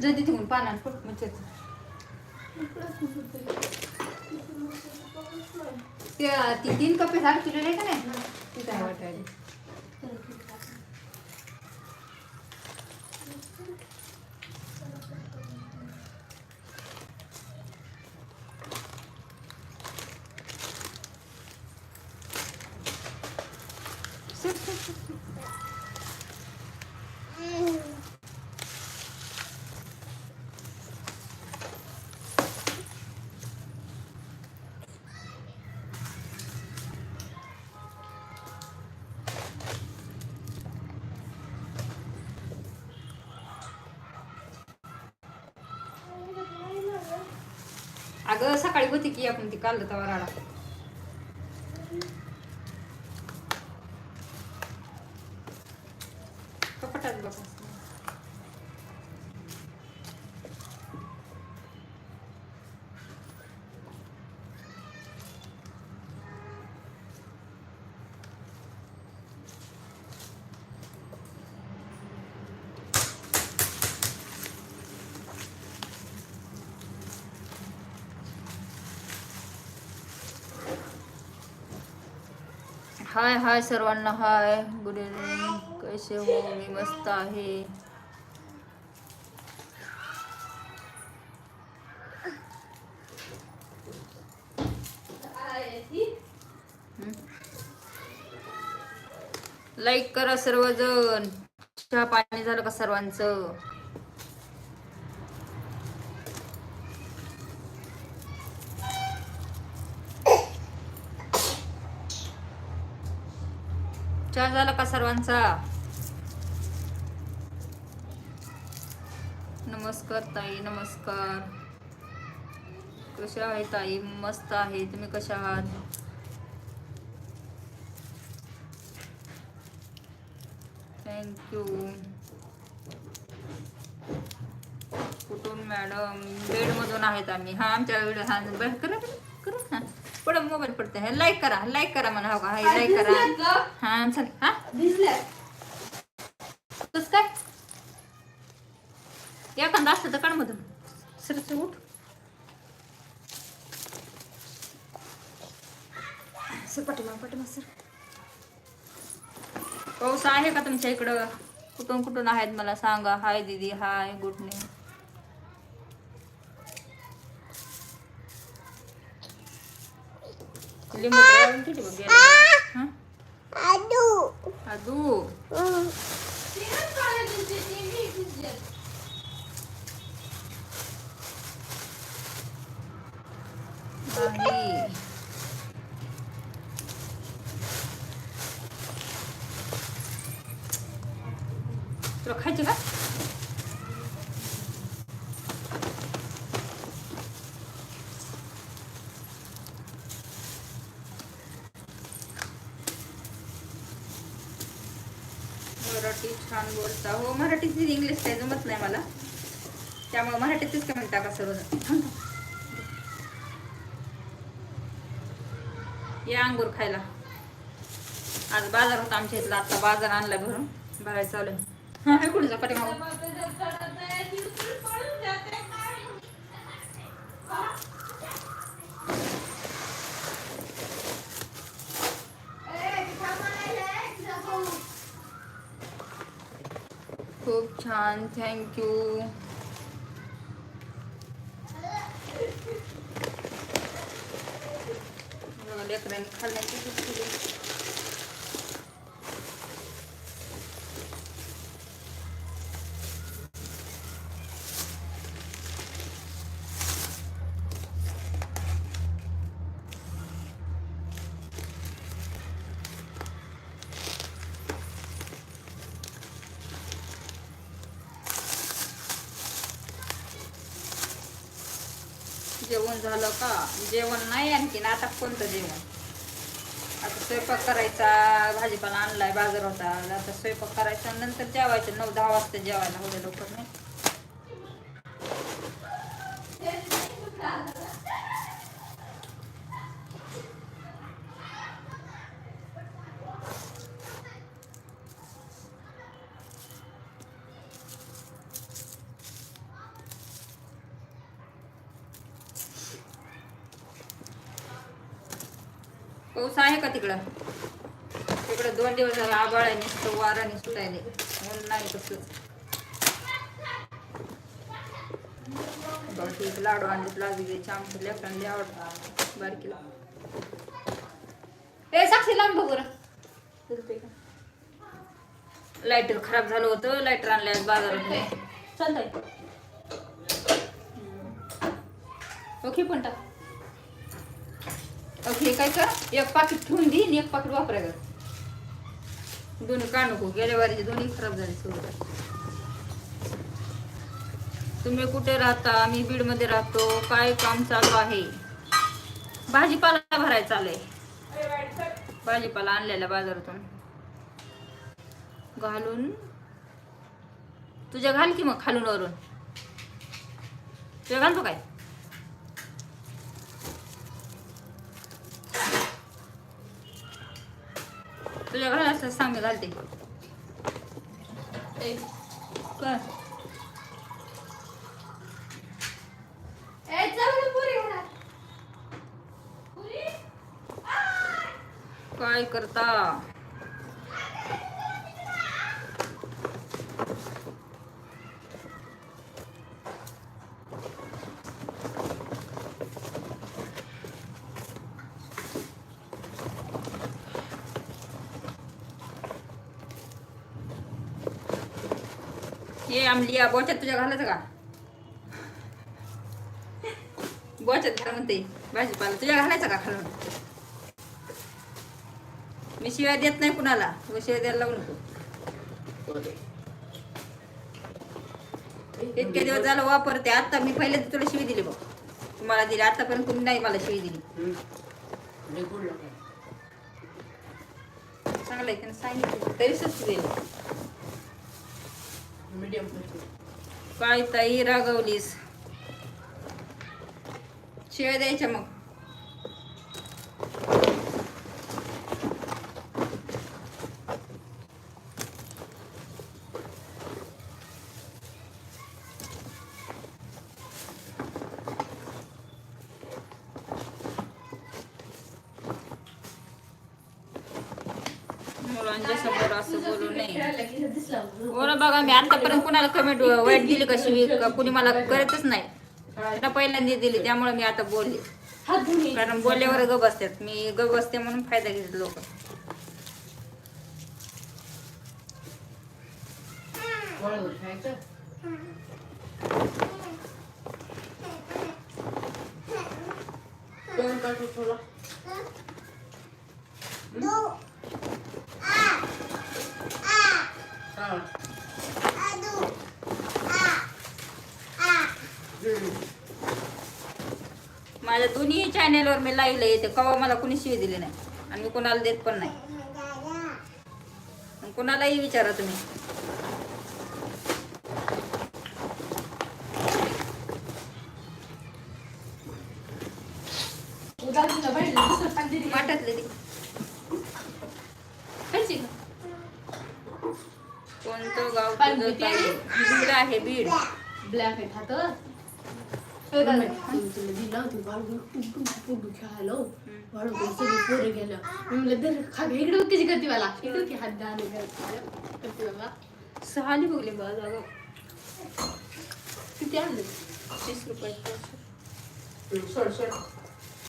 जदी तिकडून पानात फुट म्हणजे ते ती तीन कपे झाड तुलेले का नाही तिथं आहे वाटायला अगं सकाळी होती की आपण ती काल तवा राडा. कपाटात बघा. हाय हाय सर्वांना हाय. गुड इव्हनिंग कसे हो? मी मस्त आहे. लाईक करा सर्वजण. चहा पाणी झालं का सर्वांचं? चहा झाला का सर्वांचा? नमस्कार ताई नमस्कार. कशा आहे ताई? मस्त आहे. तुम्ही कशा आहात? थँक्यू कुठून मॅडम बेडमधून आहेत आम्ही. हा आमच्या वेळ हा पडा मोबाईल पडते हा. लाईक करा लाईक करा म्हणा हो का? हा लाईक करा. हा चल हा. कस काय? एखादा असतं तर मधून. सर सर उठ. सर पाठीमा पाठीमा सर. पाऊस आहे का तुमच्या इकडं? कुठून कुठून आहेत मला सांगा. हाय दीदी हाय गुड न्यूज लिंबू तळून किती बघ गेलं. हं? अदू नाही तुला खायचे का छान हो मराठीत इंग्लिश काही जमत नाही मला. त्यामुळे मराठीतच कमेंट टाका सर्वजण. या अंगूर खायला. आज बाजार होता आमच्या इथला. आता बाजार आणला भरून. भरायला चालू आहे. हा कुठे जा मग खूप छान थँक्यू लेकरांनी खाल्ल्याची जेवण झालं का? जेवण नाही आणखीन आता कोणतं जेवण? आता स्वयंपाक करायचा भाजीपाला आणलाय बाजार होता. आता स्वयंपाक करायचा नंतर जेवायचं. नऊ दहा वाजता जेवायला एवढ्या लवकर नाही? पाऊस आहे का तिकडं? तिकडं दोन दिवस झाला आबाळ आहे नुसतं वाराने सुटायले ऊन नाही कसं लाडू आणले लागले आमच्या लेकरांना आवडतात बारकीला. ए साक्षी लांब बघ बरं. लायटर खराब झालं होतं लायटर आणल्या बाजारात. चालतंय. ओके पण टाक. हे काय कर? एक पाकिट ठेवून दे आणि एक पाकिट वापरायचं दोन्ही का नको गेल्या वारीचे दोन्ही खराब झाले सोबत तुम्ही कुठे राहता? मी बीडमध्ये राहतो. काय काम चालू आहे? भाजीपाला भरायचा आलाय भाजीपाला आणलेला बाजारातून. घालून. तुझ्या घाल की मग खालून वरून. तुझ्या घालतो काय? तुझ्या घाल असं सांग घालते काय करता? हे आमली बोच्यात तुझ्या घालायचं का? बोच्यात घाल म्हणते भाजीपाला. तुझ्या घालायचा का खालून? मी शिवाय देत नाही कुणाला. तू शिवाय द्यायला लागू नको. इतके दिवस झालं वापरते आता मी पहिले तुला शिवी दिली बघ. तुम्हाला दिली आतापर्यंत तुम्ही नाही मला शिवी दिली. चांगलं आहे त्यानं सांगितलं. तरी सुचू दिली. मीडियम काय ताई रागवलीस? शिवाय द्यायच्या मग. समोर असं बोलू नये. बघा मी आतापर्यंत कुणाला कमेंट वाईट दिली कशी मी कुणी मला करतच नाही. आता पहिल्यांदा दिली त्यामुळे मी आता बोलले. कारण बोलल्यावर ग बसतात. मी ग बसते म्हणून फायदा घेतात लोक. दोन माझ्या दोन्ही चॅनेलवर मी लाईव्ह येते. कवा मला कुणी शिवी दिली नाही. आणि मी कोणाला देत पण नाही. कुणालाही कोणालाही विचारा तुम्ही. वाटतले ते. कोणतं गाव बीड आहे बीड. ब्लॅक आहे दिला होती वाळून टुक टुक खेळायला वाळून सगळी पोरं गेलं. मी म्हणलं दर खा इकडे होती गती मला इकडे की हात दाणे करते मला सहाली बघली बा जागा. किती आणलं? तीस रुपये. सोड सोड